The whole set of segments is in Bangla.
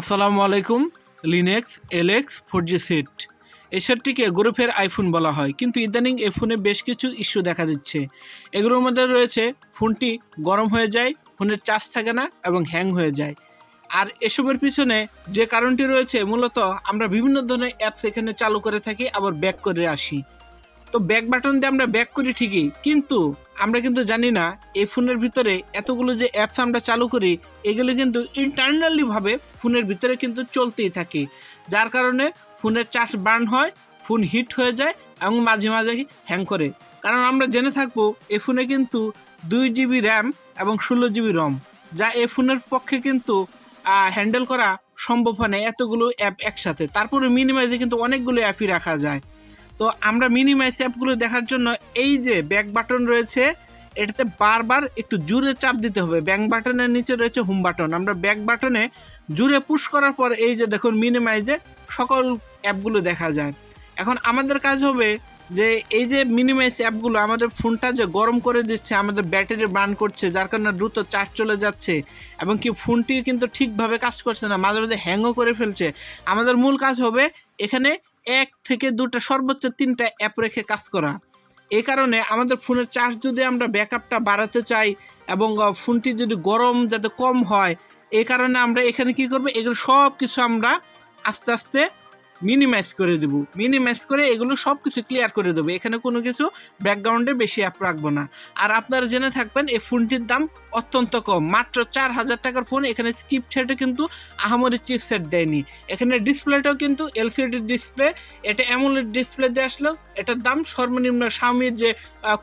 আসসালামু আলাইকুম Linex Alex four G set এই সেটটিকে গ্রুপের আইফোন বলা হয়, কিন্তু ইদানিং এই ফোনে বেশ কিছু ইস্যু দেখা দিচ্ছে। এগুলোর মধ্যে রয়েছে, ফোনটি গরম হয়ে যায়, ফোনের চার্জ থাকে না এবং হ্যাং হয়ে যায়। আর এসবের পিছনে যে কারণটি রয়েছে, মূলত আমরা বিভিন্ন ধরনের অ্যাপস এখানে চালু করে থাকি, আবার ব্যাক করে আসি। তো ব্যাক বাটন দিয়ে আমরা ব্যাক করি ঠিকই। কিন্তু আমরা কিন্তু জানি না, এই ফোনের ভিতরে এতগুলো যে অ্যাপস আমরা চালু করি, এগুলো কিন্তু ইন্টারনালিভাবে ফোনের ভিতরে কিন্তু চলতেই থাকে। যার কারণে ফোনের চার্জ বার্ন হয়, ফোন হিট হয়ে যায় এবং মাঝে মাঝে হ্যাং করে। কারণ আমরা জেনে থাকব, এই ফোনে কিন্তু দুই জিবি র্যাম এবং ষোলো জিবি রম যা এই ফোনের পক্ষে কিন্তু হ্যান্ডেল করা সম্ভব হয় না এতগুলো অ্যাপ একসাথে। তারপরে মিনিমাইজে কিন্তু অনেকগুলো অ্যাপই রাখা যায়। তো আমরা মিনিমাইজ অ্যাপগুলো দেখার জন্য এই যে ব্যাক বাটন রয়েছে, এটাতে বারবার একটু জুড়ে চাপ দিতে হবে। ব্যাক বাটনের নিচে রয়েছে হোম বাটন আমরা ব্যাক বাটনে জুড়ে পুশ করার পর এই যে দেখুন মিনিমাইজে সকল অ্যাপগুলো দেখা যায়। এখন আমাদের কাজ হবে যে এই যে মিনিমাইজ অ্যাপগুলো আমাদের ফোনটা যে গরম করে দিচ্ছে, আমাদের ব্যাটারি বার্ন করছে, যার কারণে দ্রুত চার্জ চলে যাচ্ছে, এবং কি ফোনটি কিন্তু ঠিকভাবে কাজ করছে না, মাঝে মাঝে হ্যাংও করে ফেলছে। আমাদের মূল কাজ হবে এখানে এক থেকে দুটা, সর্বোচ্চ তিনটা অ্যাপ রেখে কাজ করা। এই কারণে আমাদের ফোনের চার্জ যদি আমরা ব্যাকআপটা বাড়াতে চাই এবং ফোনটি যদি গরম যাতে কম হয় এই কারণে আমরা এখানে কি করব? এগুলো সব কিছু আমরা আস্তে আস্তে মিনিমাইজ করে দেবো। মিনিমাইজ করে এগুলো সব কিছু ক্লিয়ার করে দেবো। এখানে কোনো কিছু ব্যাকগ্রাউন্ডে বেশি অ্যাপ রাখব না। আর আপনারা জেনে থাকবেন, এই ফোনটির দাম অত্যন্ত কম। মাত্র চার হাজার টাকার ফোন এখানে স্কিপ সেটে কিন্তু আহামরি চিপ সেট দেয়নি। এখানে ডিসপ্লেটাও কিন্তু এলসিডি ডিসপ্লে এটা অ্যামোলেড ডিসপ্লে দিয়ে আসলো। এটার দাম সর্বনিম্ন স্বামীর যে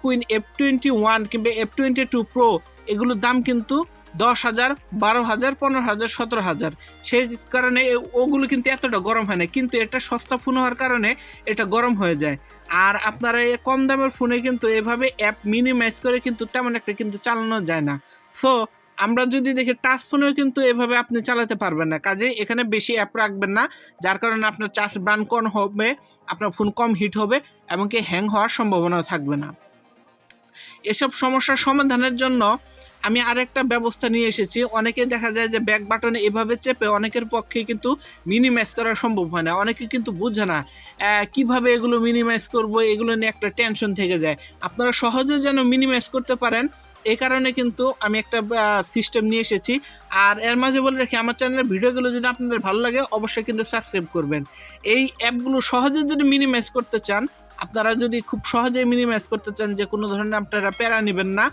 কুইন এফ টোয়েন্টি ওয়ান কিংবা এফ টোয়েন্টি টু প্রো এগুলোর দাম কিন্তু দশ হাজার, বারো হাজার, পনেরো হাজার, সতেরো হাজার। সেই কারণে ওগুলো কিন্তু এতটা গরম হয় না, কিন্তু এটা সস্তা ফোন হওয়ার কারণে এটা গরম হয়ে যায়। আর আপনারা এই কম দামের ফোনে কিন্তু এভাবে অ্যাপ মিনিমাইজ করে কিন্তু তেমন একটা কিন্তু চালানো যায় না। সো আমরা যদি দেখি টাচ ফোনেও কিন্তু এভাবে আপনি চালাতে পারবেন না। কাজে এখানে বেশি অ্যাপ রাখবেন না, যার কারণে আপনার চার্জ ব্রান কম হবে, আপনার ফোন কম হিট হবে এমনকি হ্যাং হওয়ার সম্ভাবনাও থাকবে না। এসব সমস্যার সমাধানের জন্য আমি আরেকটা ব্যবস্থা নিয়ে এসেছি। অনেকে দেখা যায় যে ব্যাক বাটনে এভাবে চেপে অনেকের পক্ষে কিন্তু মিনিমাইজ করা সম্ভব হয় না। অনেকে কিন্তু বুঝে না কীভাবে এগুলো মিনিমাইজ করব, এগুলো নিয়ে একটা টেনশন থেকে যায়। আপনারা সহজে যেন মিনিমাইজ করতে পারেন এই কারণে কিন্তু আমি একটা সিস্টেম নিয়ে এসেছি। আর এর মাঝে বলে রাখি, আমার চ্যানেলের ভিডিওগুলো যদি আপনাদের ভালো লাগে, অবশ্যই কিন্তু সাবস্ক্রাইব করবেন। এই অ্যাপগুলো সহজে যদি মিনিমাইজ করতে চান, আপনারা যদি খুব সহজেই মিনিমাইজ করতে চান যে কোনো ধরনের আপনারা প্যারা নেবেন না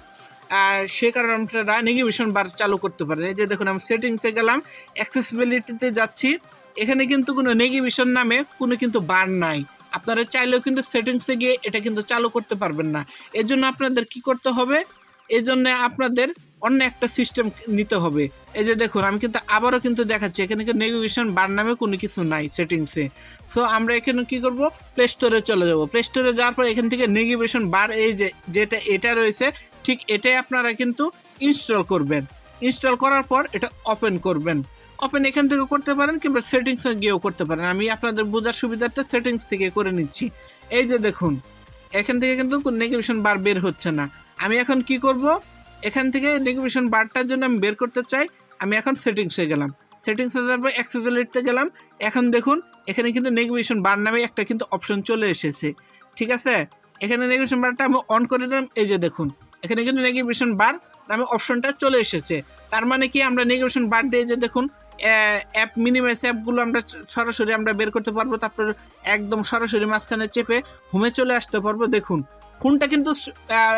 সে কারণে আপনারা নেগেভিশন বার চালু করতে পারেন এই যে দেখুন, আমি সেটিংসে গেলাম অ্যাক্সেসিবিলিটিতে যাচ্ছি। এখানে কিন্তু কোনো নেগেভিশন নামে কোনো কিন্তু বার নাই। আপনারা চাইলেও কিন্তু সেটিংসে গিয়ে এটা কিন্তু চালু করতে পারবেন না। এর জন্য আপনাদের কি করতে হবে? এই জন্য আপনাদের অন্য একটা সিস্টেম নিতে হবে। এই যে দেখুন, আমি কিন্তু আবারও কিন্তু দেখাচ্ছি, এখানে কিন্তু নেগেভিশন বার নামে কোনো কিছু নাই সেটিংসে সো আমরা এখানে কি করব? প্লে স্টোরে চলে যাব। প্লে স্টোরে যাওয়ার পর এখান থেকে নেগেভিশন বার এই যে, যেটা, এটা রয়েছে ঠিক এটাই আপনারা কিন্তু ইনস্টল করবেন। ইনস্টল করার পর এটা ওপেন করবেন। ওপেন এখান থেকে করতে পারেন কিংবা সেটিংসে গিয়েও করতে পারেন। আমি আপনাদের বোঝার সুবিধার্থে সেটিংস থেকে করে নিচ্ছি। এই যে দেখুন, এখান থেকে কিন্তু নেগেভিশন বার বের হচ্ছে না। আমি এখন কি করব? এখান থেকে নেগেভিশন বারটার জন্য আমি বের করতে চাই। আমি এখন সেটিংসে গেলাম। সেটিংসে যাওয়ার পর অ্যাক্সেসিবিলিটিতে গেলাম। এখন দেখুন, এখানে কিন্তু নেগেভিশন বার নামে একটা কিন্তু অপশন চলে এসেছে। ঠিক আছে? এখানে নেগেভিশন বারটা আমি অন করে দিলাম। এই যে দেখুন এখানে কিন্তু নেগেভিশন বার নামে অপশনটা চলে এসেছে। তার মানে কি? আমরা নেগেভিশন বার দিয়ে যে দেখুন অ্যাপ মিনিমাইজ অ্যাপগুলো আমরা সরাসরি আমরা বের করতে পারব, তারপর একদম সরাসরি মাঝখানে চেপে হোমে চলে আসতে পারব। দেখুন ফোনটা কিন্তু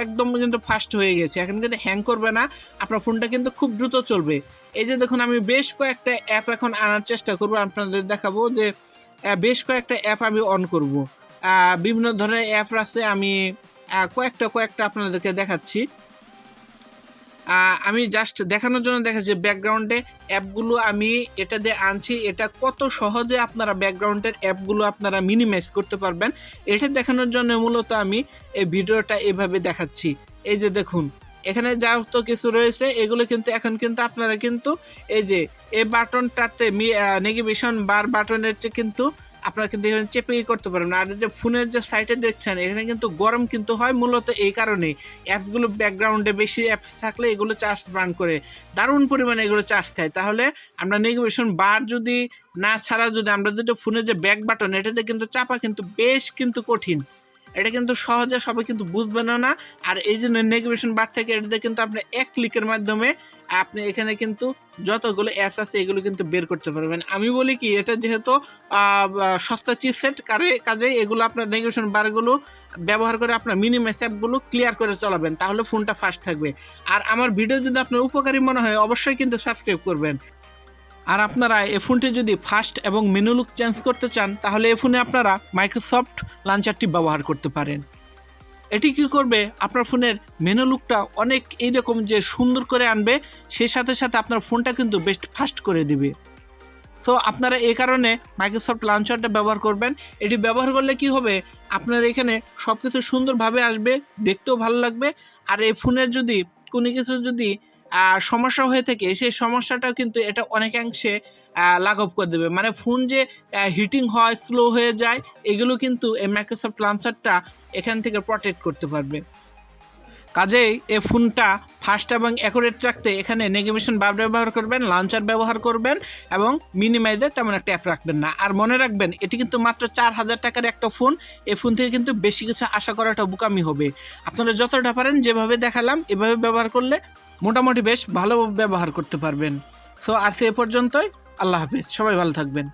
একদম কিন্তু ফাস্ট হয়ে গেছে। এখন কিন্তু হ্যাং করবে না, আপনার ফোনটা কিন্তু খুব দ্রুত চলবে। এই যে দেখুন, আমি বেশ কয়েকটা অ্যাপ এখন আনার চেষ্টা করব, আপনাদের দেখাবো যে বেশ কয়েকটা অ্যাপ আমি অন করব। বিভিন্ন ধরনের অ্যাপ আছে, আমি কয়েকটা কয়েকটা আপনাদেরকে দেখাচ্ছি। আমি জাস্ট দেখানোর জন্য দেখাচ্ছি ব্যাকগ্রাউন্ডে অ্যাপগুলো আমি এটা দিয়ে আনছি। এটা কত সহজে আপনারা ব্যাকগ্রাউন্ডের অ্যাপগুলো আপনারা মিনিমাইজ করতে পারবেন। এটা দেখানোর জন্য মূলত আমি এই ভিডিওটা এভাবে দেখাচ্ছি। এই যে দেখুন, এখানে যা তো কিছু রয়েছে, এগুলো কিন্তু এখন কিন্তু আপনারা কিন্তু এই যে, এই বাটনটাতে নেগেভিশন বার বাটনের কিন্তু আপনারা কিন্তু এখানে চেপে করতে পারবেন আর যে ফোনের যে সাইটে দেখছেন, এখানে কিন্তু গরম কিন্তু হয় মূলত এই কারণে অ্যাপসগুলো ব্যাকগ্রাউন্ডে বেশি অ্যাপস থাকলে এগুলো চার্জ বার্ন করে দারুণ পরিমাণে এগুলো চার্জ খায়। তাহলে আমরা নেগেশন বার যদি না ছাড়া যদি আমরা যদি ফোনের যে ব্যাক বাটন এটাতে কিন্তু চাপা কিন্তু বেশ কিন্তু কঠিন। এটা কিন্তু সহজে সবাই কিন্তু বুঝবে না। আর এই জন্য নেগেশন বার থেকে এটাতে কিন্তু আপনি এক ক্লিকের মাধ্যমে আপনি এখানে কিন্তু যতগুলো অ্যাপস আছে এগুলো কিন্তু বের করতে পারবেন। আমি বলি কি, এটা যেহেতু সস্তা চিপসেট কারে কাজে এগুলো আপনার নেগেশন বারগুলো ব্যবহার করে আপনার মিনিমাস অ্যাপগুলো ক্লিয়ার করে চালাবেন, তাহলে ফোনটা ফাস্ট থাকবে। আর আমার ভিডিও যদি আপনার উপকারী মনে হয়, অবশ্যই কিন্তু সাবস্ক্রাইব করবেন। আর আপনারা এই ফোনটি যদি ফাস্ট এবং মেনু লুক চেঞ্জ করতে চান, তাহলে এই ফোনে আপনারা মাইক্রোসফট লাঞ্চারটি ব্যবহার করতে পারেন। এটি কি করবে? আপনার ফোনের মেনু লুকটা অনেক এইরকম যে সুন্দর করে আনবে সেই সাথে সাথে আপনার ফোনটা কিন্তু বেস্ট ফাস্ট করে দিবে। তো আপনারা এই কারণে মাইক্রোসফট লঞ্চারটা ব্যবহার করবেন। এটি ব্যবহার করলে কি হবে? আপনার এখানে সব কিছু সুন্দরভাবে আসবে, দেখতেও ভালো লাগবে। আর এই ফোনের যদি কোনো কিছু যদি সমস্যা হয়ে থাকে, সেই সমস্যাটাও কিন্তু এটা অনেকাংশে লাঘব করে দেবে। মানে ফোন যে হিটিং হয় স্লো হয়ে যায়, এগুলো কিন্তু এই মাইক্রোসফট লঞ্চারটা এখান থেকে প্রটেক্ট করতে পারবে। কাজেই এ ফোনটা ফাস্ট এবং অ্যাকুরেট রাখতে এখানে নেগেভিশন বার ব্যবহার করবেন লঞ্চার ব্যবহার করবেন এবং মিনিমাইজে তেমন একটা অ্যাপ রাখবেন না। আর মনে রাখবেন, এটি কিন্তু মাত্র চার হাজার টাকার একটা ফোন এই ফোন থেকে কিন্তু বেশি কিছু আশা করাটা বোকামি হবে। আপনারা যতটা পারেন যেভাবে দেখালাম, এভাবে ব্যবহার করলে মোটামুটি বেশ ভালো ব্যবহার করতে পারবেন। সো আর সে এ পর্যন্তই। আল্লাহ হাফিজ। সবাই ভালো থাকবেন।